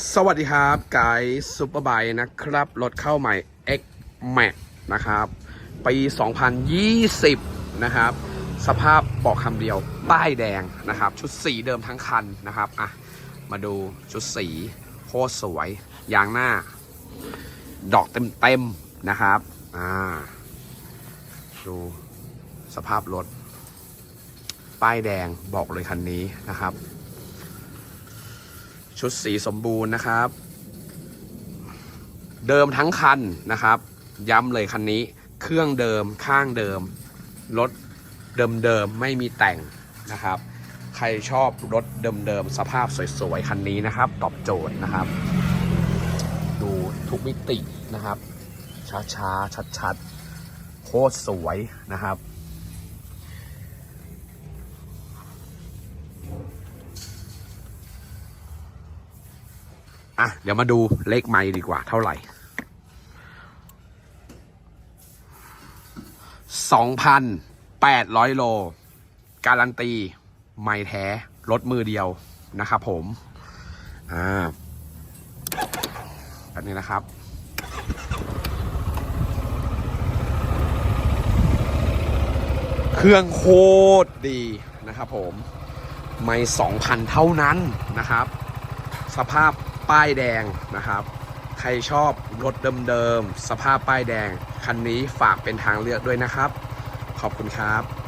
สวัสดีครับไกด์ซูเปอร์ไบค์นะครับ รถเข้าใหม่ X Max นะครับ ปี 2020 นะครับ สภาพบอกคำเดียว ป้ายแดงนะครับ ชุดสีเดิมทั้งคันนะครับ อะ มาดูชุดสีโคตรสวย ยางหน้า ดอกเต็มๆนะครับ อ่า ดูสภาพรถ ป้ายแดงบอกเลยคันนี้นะครับ ชุดสีสมบูรณ์นะครับ เดิมทั้งคันนะครับ ย้ำเลยคันนี้ เครื่องเดิมข้างเดิม รถเดิมๆไม่มีแต่งนะครับ ใครชอบรถเดิมๆสภาพสวยๆคันนี้นะครับ ตอบโจทย์นะครับ ดูทุกมิตินะครับ ช้าๆชัดๆโคตรสวยนะครับ อะ เดี๋ยวมาดูเลขไม้ดีกว่า เท่าไหร่2,800โล การันตี ไม่แท้รถมือเดียวนะครับผม อ่าแบบนี้นะครับเครื่องโคตรดีนะครับผม ไม่ 2,000 เท่านั้นนะครับ สภาพ ป้ายแดงนะครับ ใครชอบรถเดิมๆ สภาพป้ายแดง คันนี้ฝากเป็นทางเลือกด้วยนะครับ ขอบคุณครับ